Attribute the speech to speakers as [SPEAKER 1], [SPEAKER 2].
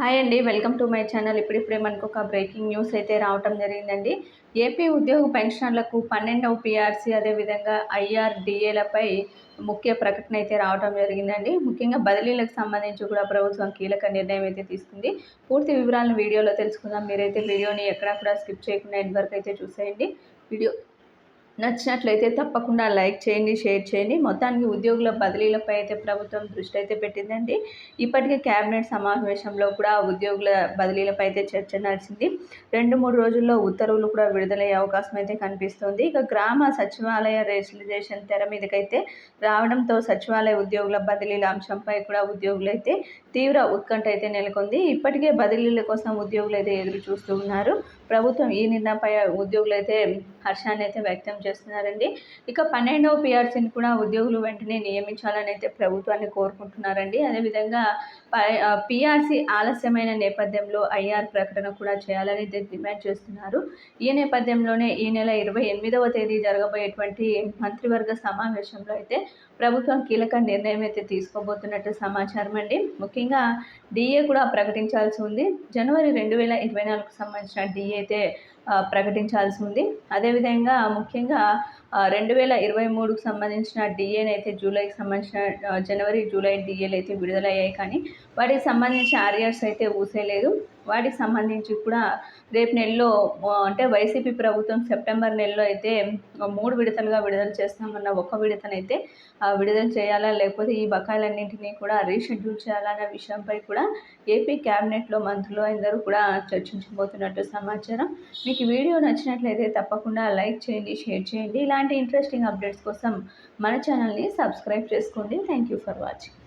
[SPEAKER 1] Hi అండి welcome to my channel. ఇప్పుడిప్పుడే మనకు ఒక బ్రేకింగ్ న్యూస్ అయితే రావటం జరిగిందండి. ఏపీ ఉద్యోగ పెన్షనర్లకు పన్నెండవ పీఆర్సీ అదేవిధంగా ఐఆర్డిఏలపై ముఖ్య ప్రకటన అయితే రావడం జరిగిందండి. ముఖ్యంగా బదిలీలకు సంబంధించి కూడా ప్రభుత్వం కీలక నిర్ణయం అయితే తీసుకుంది. పూర్తి వివరాలను వీడియోలో తెలుసుకుందాం. మీరైతే వీడియోని ఎక్కడా కూడా స్కిప్ చేయకుండా ఎండ్ వరకు అయితే చూసేయండి. వీడియో నచ్చినట్లయితే తప్పకుండా లైక్ చేయండి షేర్ చేయండి. మొత్తానికి ఉద్యోగుల బదిలీలపై అయితే ప్రభుత్వం దృష్టి అయితే పెట్టిందండి. ఇప్పటికే కేబినెట్ సమావేశంలో కూడా ఉద్యోగుల బదిలీలపై అయితే చర్చ నడిచింది. రెండు మూడు రోజుల్లో ఉత్తర్వులు కూడా విడుదలయ్యే అవకాశం అయితే కనిపిస్తుంది. ఇక గ్రామ సచివాలయ రిజిస్ట్రేషన్ తెర మీదకైతే రావడంతో సచివాలయ ఉద్యోగుల బదిలీల అంశంపై కూడా ఉద్యోగులు అయితే తీవ్ర ఉత్కంఠ అయితే నెలకొంది. ఇప్పటికే బదిలీల కోసం ఉద్యోగులు అయితే ఎదురు చూస్తూ ఉన్నారు. ప్రభుత్వం ఈ నిర్ణయంపై ఉద్యోగులు అయితే హర్షాన్ని అయితే వ్యక్తం చేస్తున్నారండి. ఇక పన్నెండవ పిఆర్సీని కూడా ఉద్యోగులు వెంటనే నియమించాలని అయితే ప్రభుత్వాన్ని కోరుకుంటున్నారండి. అదేవిధంగా పిఆర్సీ ఆలస్యమైన నేపథ్యంలో ఐఆర్ ప్రకటన కూడా చేయాలని డిమాండ్ చేస్తున్నారు. ఈ నేపథ్యంలోనే ఈ నెల ఇరవై ఎనిమిదవ తేదీ జరగబోయేటువంటి మంత్రివర్గ సమావేశంలో అయితే ప్రభుత్వం కీలక నిర్ణయం అయితే తీసుకోబోతున్నట్టు సమాచారం అండి. ముఖ్యంగా డిఏ కూడా ప్రకటించాల్సి ఉంది. జనవరి రెండు వేల ఇరవై నాలుగుకు సంబంధించిన డిఏ అయితే ప్రకటించాల్సి ఉంది. అదేవిధంగా ముఖ్యంగా రెండు వేల ఇరవై మూడుకు సంబంధించిన డిఏని అయితే జూలైకి సంబంధించిన జనవరి జూలై డిఏలు అయితే విడుదలయ్యాయి కానీ వాటికి సంబంధించిన ఆరియర్స్ అయితే ఊసేయలేదు వాటికి సంబంధించి కూడా రేపు నెలలో అంటే వైసీపీ ప్రభుత్వం సెప్టెంబర్ నెలలో అయితే మూడు విడతలుగా విడుదల చేస్తామన్న ఒక విడతనైతే విడుదల చేయాలా? లేకపోతే ఈ బకాయిలన్నింటినీ కూడా రీషెడ్యూల్ చేయాలన్న విషయంపై కూడా ఏపీ క్యాబినెట్లో మంత్రులు అందరూ కూడా చర్చించబోతున్నట్టు సమాచారం. మీకు వీడియో నచ్చినట్లయితే తప్పకుండా లైక్ చేయండి షేర్ చేయండి. ఇలాంటి ఇంట్రెస్టింగ్ అప్డేట్స్ కోసం మన ఛానల్ని సబ్స్క్రైబ్ చేసుకోండి. Thank you for watching.